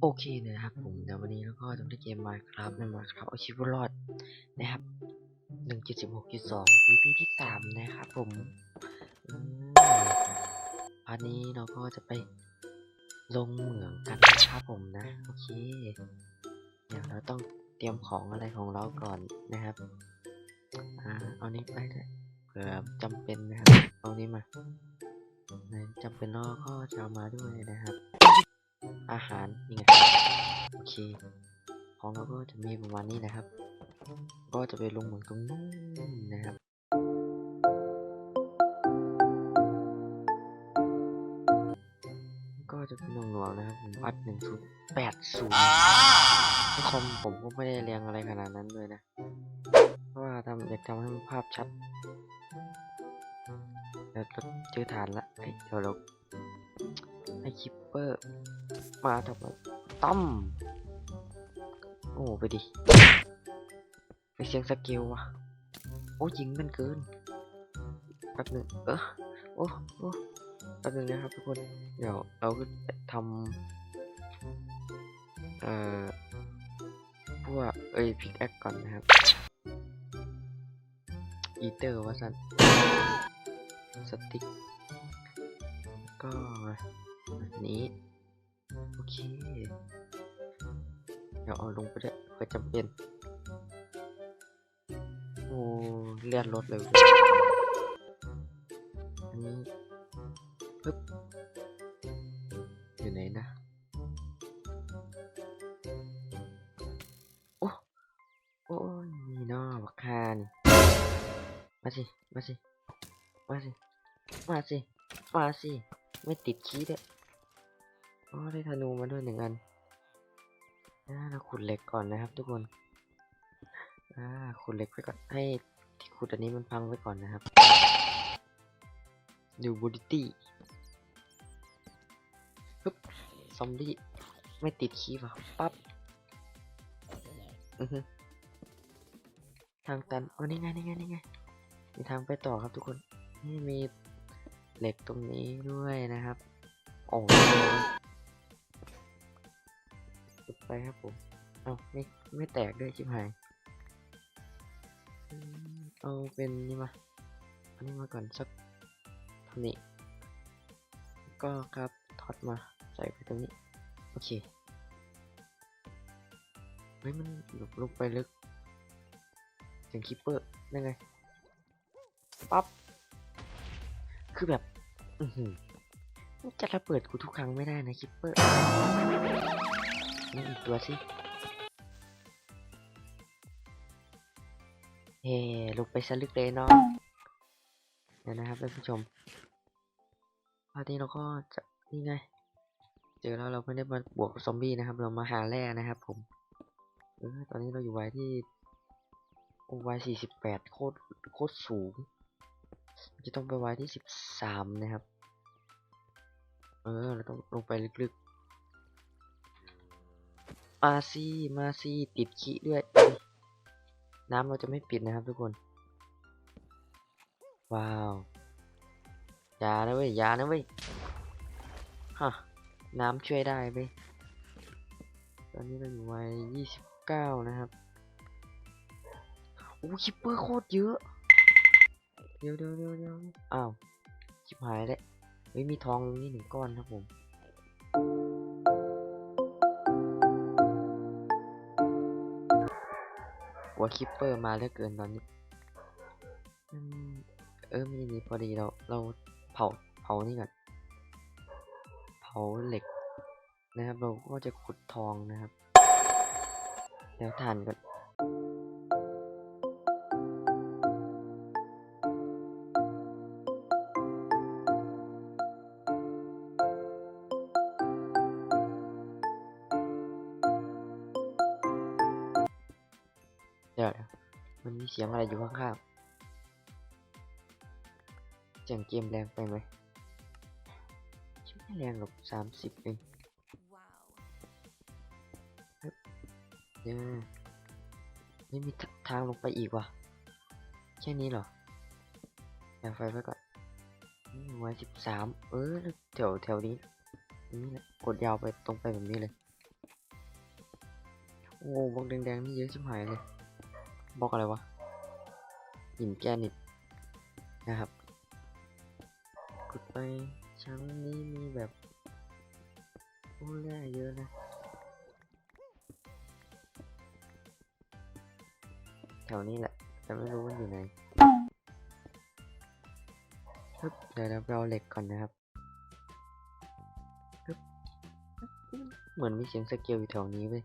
โอเคนะครับผมเดี๋ยววันนี้เราก็จะเล่นเกม Minecraft ใน Minecraft เอาชีวิตรอดนะครับ1.16.2ปีปีที่3นะครับผมอืมอันนี้เราก็จะไปลงเหมืองกันนะครับผมนะโอเคเดี๋ยวเราต้องเตรียมของอะไรของเราก่อนนะครับอ่าเอานี้ไปด้วยเผื่อจำเป็นนะครับเอานี้มาในจำเป็นเราก็จะเอามาด้วยนะครับ อาหารนี่ไงโอเค ของเราก็จะมีประมาณนี้นะครับ ก็จะไปลงเหมืองตรงนู้นนะครับก็จะเป็นหน่วงๆนะครับผมพัดหนึ่งศูนย์แปดศูนย์คอมผมก็ไม่ได้เรียงอะไรขนาดนั้นเลยนะเพราะว่าทำอยากทำให้มันภาพชัดเดี๋ยวเราเจอฐานละเฮ้ยเดี๋ยวเราให้คิปเปอร์ มาทำไมตั้มโอ้ไปดิไปเสียงสเกิลวะโอ้ยิงกันเกินแป๊บหนึ่งเออโอ้โอ้แป๊บหนึ่งนะครับทุกคน เดี๋ยวเราก็ทำเอ่อพวกเอ้ยพิกแอคก่อนนะครับอีเตอร์ว่าสันสติ๊กก็นี้ เคเดี๋ยวเอาลงไปด้วยเพื่อจำเป็น โอ้เลื่อนรถเลย อันนี้ปึ๊บอยู่ไหนนะโอ้โอ้ยนี่เนาะบักคานี่มาสิ มาสิ มาสิ มาสิ มาสิ ไม่ติดขี้ด้วย อ๋อได้ธนูมาด้วยหนึ่งอันอ่าเราขุดเหล็กก่อนนะครับ ทุกคนอ่าขุดเหล็กไว้ก่อนให้ที่ขุดอันนี้มันพังไว้ก่อนนะครับดูบูดิตี้ปึ๊บซอมบี้ไม่ติดขี้ว่ะปั๊บทางตันอ๋อนี่ไงนี่ไงนี่ไงมีทางไปต่อครับทุกคนนี่มีเหล็กตรงนี้ด้วยนะครับ โอ้ ไปครับผม เอาไม่ไม่แตกด้วยชิบหาย เอาเป็นนี่มา อันนี้มาก่อนสักเท่านี้ ก็ครับถอดมาใส่ไปตรงนี้ โอเค เฮ้ยมันหลบลงไปลึกเสียงคิปเปอร์นั่นไงปั๊บ คือแบบ อือหือจะระเบิดกูทุกครั้งไม่ได้นะคิปเปอร์ นี่อีกตัวสิเฮ้ลงไปสลึกเลยเนาะเดี๋ยวนะครับท่านผู้ชมพอนี้เราก็จะนี่ไง เจอแล้วเราไม่ได้มาบวกซอมบี้นะครับ เรามาหาแร่นะครับ ผมเออตอนนี้เราอยู่ไว้ที่โอ้ไว้สี่สิบแปดโคตรโคตรสูง จะต้องไปไว้ที่สิบสามนะครับ เออเราต้องลงไปลึก มาซี่มาซี่ติดขี้ด้วย น้ำเราจะไม่ปิดนะครับทุกคน ว้าว ยานะเว้ย ยานะเว้ย ฮะ น้ำช่วยได้ไหมตอนนี้เราอยู่วัยยี่สิบเก้านะครับ โอ้คิปเปอร์โคตรเยอะ เดี๋ยวเดี๋ยวเดี๋ยวเดี๋ยวอ้าวชิบหายแล้วเฮ้ยมีทองตรงนี้หนึ่งก้อนครับผม หัวคิปเปอร์มาเหลือเกินตอนนี้เออมีดีพอดีเราเราเผาเผานี่ก่อนเผาเหล็กนะครับ เราก็จะขุดทองนะครับเดี๋ยวทานก่อน เดี๋ยวนะมันมีเสียงอะไรอยู่ข้างๆเสียงเกมแรงไปไหมชิบไม่แรงหรอกสามสิบเองเดี๋ยวนะไม่มีททางลงไปอีกว่ะ แค่นี้เหรอแรงไฟไว้ก่อนนี่ไว้สิบสามเออแล้วแถวแถวนี้นี่แหละกดยาวไปตรงไปแบบนี้เลยแดงๆนี่เยอะชิบหายเลย บล็อกอะไรวะหินแกนิตนะครับขุดไปชั้นนี้มีแบบโอ้แร่เยอะนะ แถวนี้แหละ แต่ไม่รู้มันอยู่ไหนฮึบเดี๋ยวเราไปเอาเหล็กก่อนนะครับฮึบฮึบเหมือนมีเสียงสเกลอยู่แถวนี้เว้ย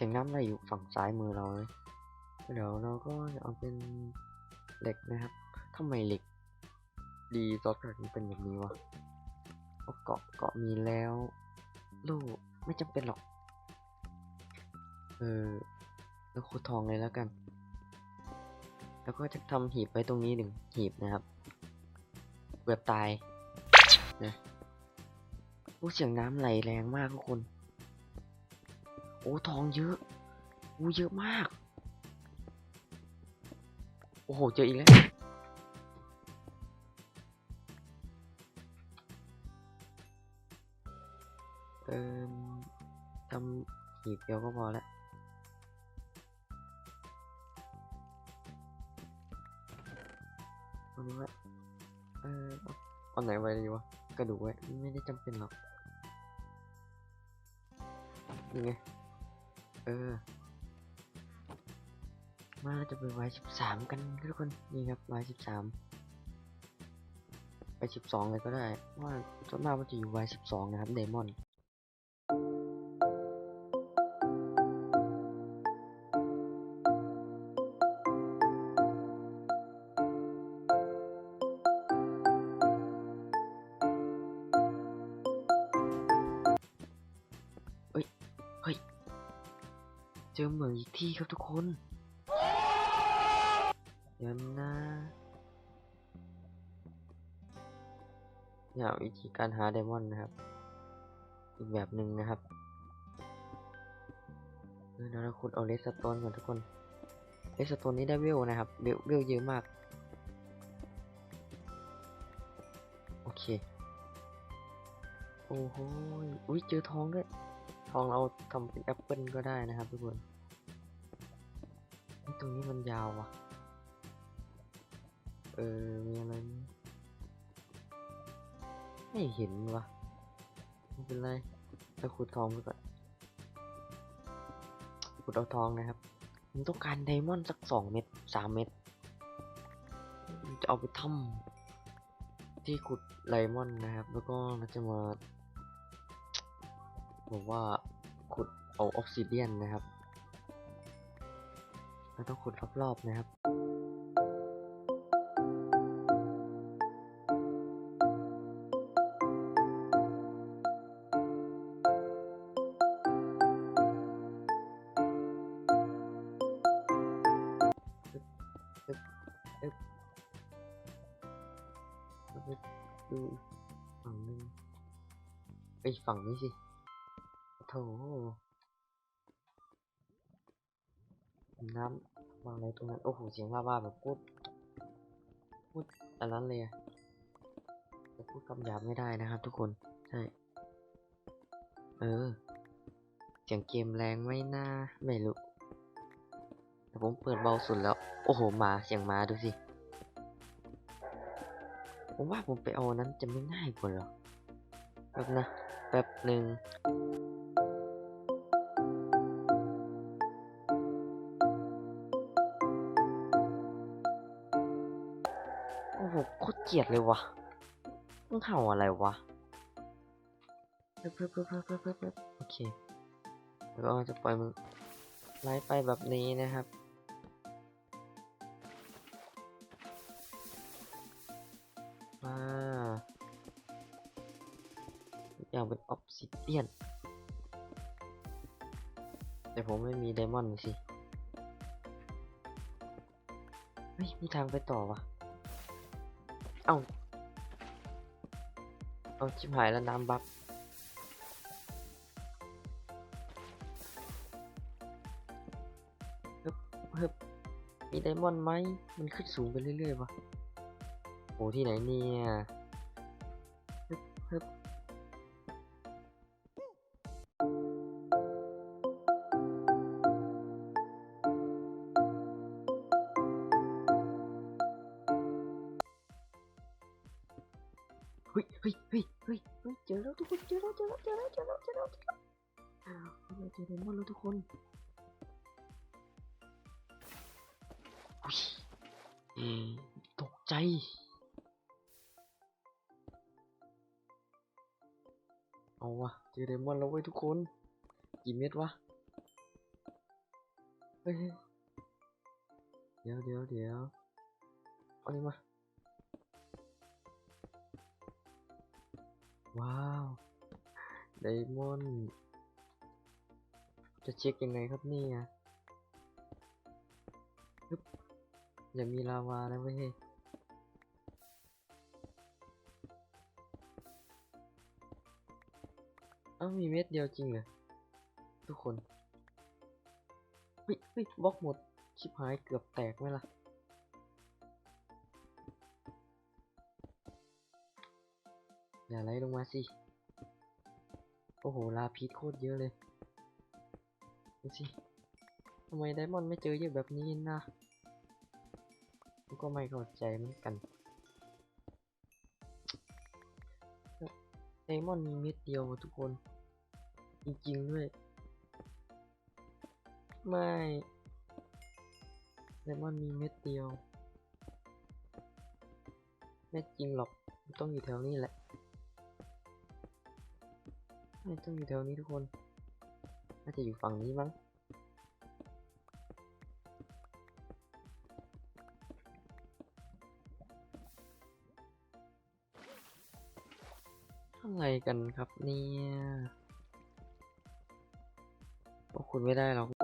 เสียงน้ำไหลอยู่ฝั่งซ้ายมือเราเลยเดี๋ยวเราก็เอาเป็นเหล็กนะครับทำไมเหล็ก ดีซอฟต์แวร์ถึงเป็นแบบนี้วะเกาะเกาะมีแล้วลูกไม่จำเป็นหรอก เออแล้วขุดทองเลยแล้วกัน แล้วก็จะทำหีบไว้ตรงนี้หนึ่งหีบนะครับเกือบตายนะโอ้เสียงน้ำไหลแรงมากทุกคน โอ้ทองเยอะโอ้เยอะมาก โอ้โห เจออีกแล้วเออทำหีบเดียวก็พอและเอาไว้เออเอาเอาไหนไว้ดีวะ กระดูกไว้ ไม่ได้จำเป็นหรอก นี่ไง เออ มาจะไปไว้สิบสามกันทุกคน นี่ครับไว้สิบสามไปสิบสองเลยก็ได้เพราะว่าส่วนมากมันจะอยู่ไว้สิบสองนะครับเดมอน ที่ครับทุกคน เดี๋ยวนะเนี่ยวิธีการหาไดมอนด์นะครับ อีกแบบหนึ่งนะครับเดี๋ยวเราขุดเอาเลสโตนก่อนทุกคนเลสโตนนี้ได้เวลนะครับเวลเวลเยอะมาก โอเค โอ้โหอุ้ยเจอทองด้วย ทองเราทำเป็นแอปเปิลก็ได้นะครับทุกคน ตรงนี้มันยาวว่ะ เออ มีอะไร ไม่เห็นวะไม่เป็นไรไปขุดทองไปก่อน ขุดเอาทองนะครับ ผมต้องการไดมอนด์สักสองเม็ดสามเม็ด จะเอาไปทำที่ขุดไดมอนด์นะครับ แล้วก็เราจะมาบอกว่าขุดเอาออกซิเดียนนะครับ เราต้องขุดรอบๆนะครับดูฝั่งนึงไปฝั่งนี้สิโถน้ำ วางอะไรตรงนั้น โอ้โห เสียงว่าว่าแบบพูดพูดอันนั้นเลยอะพูดคำหยาบไม่ได้นะครับทุกคน ใช่ เออ เสียงเกมแรงไหมนะไม่รู้ แต่ผมเปิดเบาสุดแล้ว โอ้โหหมาเสียงหมาดูสิ ผมว่าผมไปเอาอันนั้นจะไม่ง่ายกว่าหรอ แป๊บนะ แป๊บหนึ่ง เกลียดเลยวะมึงเห่าอะไรวะเพิ่บเพิ่บเพิ่บเพิ่บเพิ่บเพิ่บเพิ่บโอเคแล้วก็จะปล่อยมึงไล่ไปแบบนี้นะครับมาทุกอย่างเป็นออฟซิเดียนแต่ผมไม่มีไดมอนด์สิ เฮ้ย มีทางไปต่อวะ เอ้าเอาชิบหายแล้วน้ำบัฟฮึบฮึบมีไดมอนด์ไหม มันขึ้นสูงไปเรื่อยๆวะโอ้ที่ไหนเนี่ย ฮ้ยเฮ้ยเฮ้ยเฮ้ยเฮ้ยเจอแล้วทุกคนเจอแล้วเจอแล้วเจอแล้วเจอแล้วเจอแล้วเจอแล้วอ้าวเราเจอไดมอนแล้วทุกคนอุ้ยเออตกใจเอาวะเจอไดมอนแล้วเว้ยทุกคน กี่เม็ดวะเฮ้ยเฮ้ยเดี๋ยวเดี๋ยวเดี๋ยวเอานี่มา ว้าวไดมอนด์จะเช็คยังไงครับเนี่ยฮึบอย่ามีลาวานะเว้ยเอ้ามีเม็ดเดียวจริงเหรอทุกคนเฮ้ยเฮ้ยบล็อกหมด ชิบหายเกือบแตกไหมล่ะ อย่าไหลลงมาสิ โอ้โห ลาพีทโคตรเยอะเลย ดูสิ ทำไมไดมอนด์ไม่เจอเยอะแบบนี้นะก็ไม่เข้าใจเหมือนกันไดมอนด์มีเม็ดเดียวทุกคน จริงๆด้วย ไม่ไดมอนด์มีเม็ดเดียว ไม่จริงหรอก ต้องอยู่แถวนี้แหละ ไม่ต้องอยู่แถวนี้ทุกคน น่าจะอยู่ฝั่งนี้มั้ง อะไรกันครับเนี่ยพวกคุณไม่ได้หรอก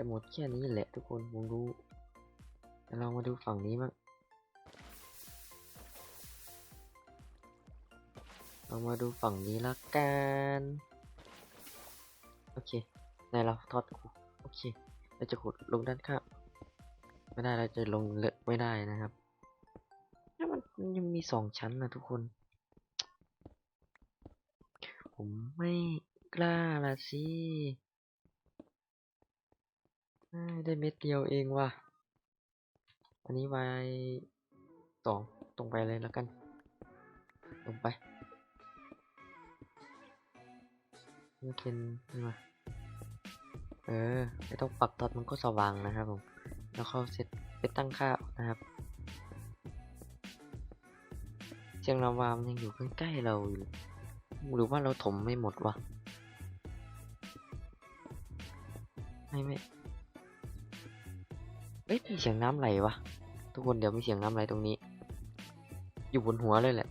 จะหมดแค่นี้แหละทุกคนผมรู้เรามาดูฝั่งนี้มั้งเรามาดูฝั่งนี้ละกันโอเคไหนเราทอดโอเคเราจะขุดลงด้านข้างไม่ได้เราจะลงเลอะไม่ได้นะครับแล้วมันยังมีสองชั้นนะทุกคน ผมไม่กล้าละสิ ได้เม็ดเดียวเองว่ะ อันนี้ไว้สองตรงไปเลยแล้วกันลงไปนี่เป็นมาเออไม่ต้องปรับตอนมันก็สว่างนะครับผม แล้วเข้าเซตไปตั้งค่านะครับเสียงระวามยังอยู่ใกล้ๆเราอยู่หรือว่าเราถมไม่หมดวะไม่ไม่ เอ้ยมีเสียงน้ำไหลวะทุกคนเดี๋ยวมีเสียงน้ำไหลตรงนี้ อยู่บนหัวเลยแหละ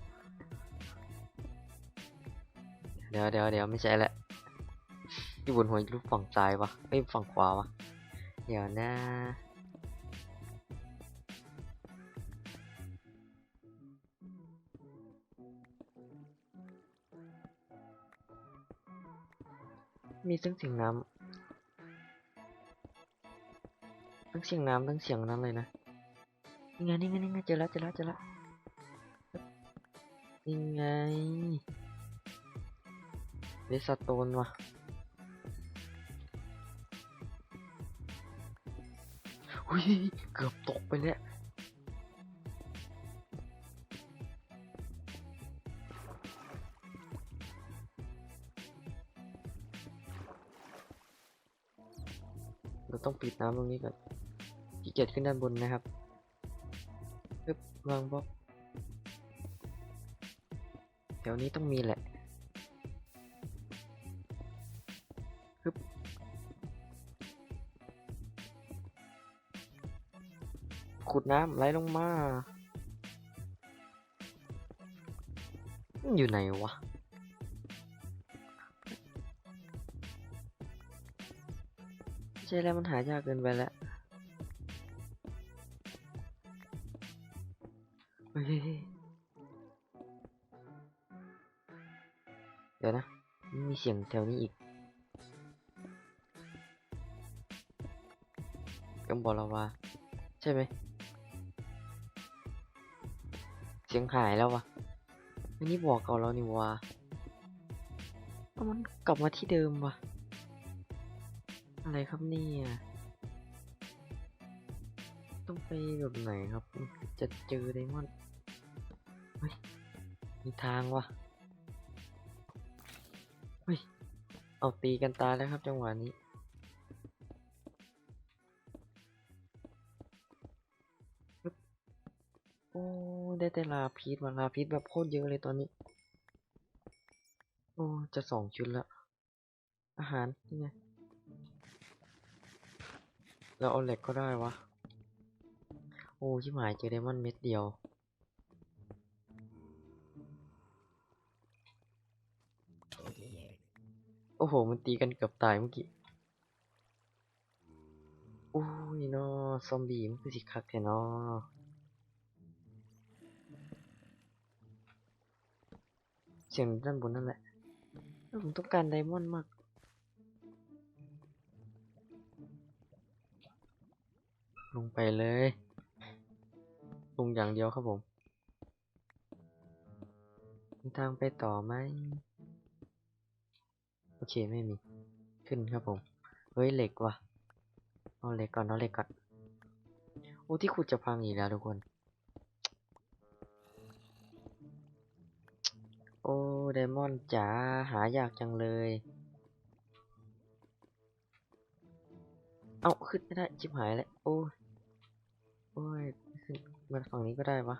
เดี๋ยวเดี๋ยวเดี๋ยวไม่ใช่แหละอยู่บนหัวรูปฝั่งซ้ายวะเอ้ยฝั่งขวาวะเดี๋ยวนะมีทั้งเสียงน้ำ ทั้งเสียงน้ำทั้งเสียงนั้นเลยนะนี่ไงนี่ไงนี่ไงเจอแล้วเจอแล้วเจอแล้วนี่ไงเดสโตนว่ะอุ้ยเกือบตกไปแล้วเราต้องปิดน้ำตรงนี้ก่อน ขี้เกียจขึ้นด้านบนนะครับปึ๊บวางบล็อกแถวนี้ต้องมีแหละปึ๊บขุดน้ำไหลลงมา อยู่ไหนวะใช่แล้วมันหายากเกินไปแล้ว เดี๋ยวนะ มีเสียงแถวนี้อีกกังบอกเราว่าใช่ไหม เสียงหายแล้ววะอันนี้บอกกับเรานี่ว่ามันกลับมาที่เดิมวะอะไรครับเนี่ย ต้องไปแบบไหนครับ จะเจอไดมอนด์เฮ้ย มีทางวะเฮ้ย เอาตีกันตายแล้วครับจังหวะนี้ โอ้ได้แต่ลาพีชมาลาพีชแบบโคตรเยอะเลยตอนนี้ โอ้ จะสองชุดละ อาหารนี่ไง เราเอาเหล็กก็ได้วะ โอ้ชิบหายเจอไดมอนด์เม็ดเดียว โอ้โห มันตีกันเกือบตายเมื่อกี้โอ้ยเนาะซอมบี้มันคือสิคักแท้เนาะเสียงด้านบนนั่นแหละผมต้องการไดมอนด์มากลงไปเลย ลงอย่างเดียวครับผม มีทางไปต่อไหม เคไม่มีขึ้นครับผม เฮ้ยเหล็กว่ะ เอาเหล็กก่อนเอาเหล็กก่อนโอ้ที่ขุดจะพังอีกแล้วทุกคน โอ้ไดมอนด์จ๋าหายากจังเลย เอาขึ้นไม่ได้ชิบหายแล้วโอ้ยโอ้ยขึ้นมาฝั่งนี้ก็ได้วะ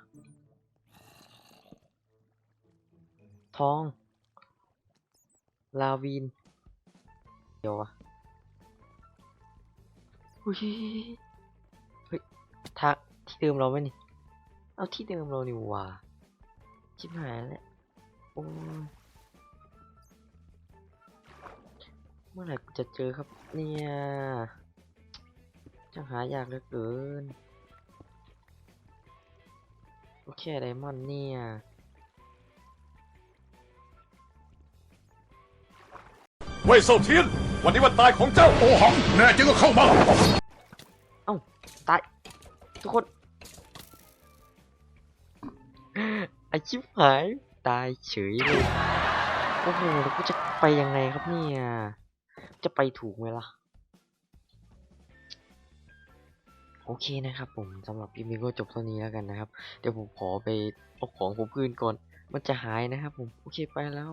ทอง ลาวีน เดี๋ยววะอุ้ยเฮ้ยทางที่เดิมเราไหมนี่ เอาที่เดิมเรานี่หว่าชิบหายแล้วโอ้ยเมื่อไหร่กูจะเจอครับเนี่ย จะหายากเหลือเกิน โอเคไดมอนด์เนี่ย เว่ยเซาเทียน วันนี้วันตายของเจ้าโอหังแน่จริงก็เข้ามา เอ้าตายทุกคนไอชิบหายตายเฉยเลยโอ้โหแล้วกูจะไปยังไงครับเนี่ยจะไปถูกไหมล่ะ โอเคนะครับผมสำหรับคลิปนี้ก็จบเท่านี้แล้วกันนะครับ เดี๋ยวผมขอไปเอาของผมคืนก่อน มันจะหายนะครับผม โอเคไปแล้ว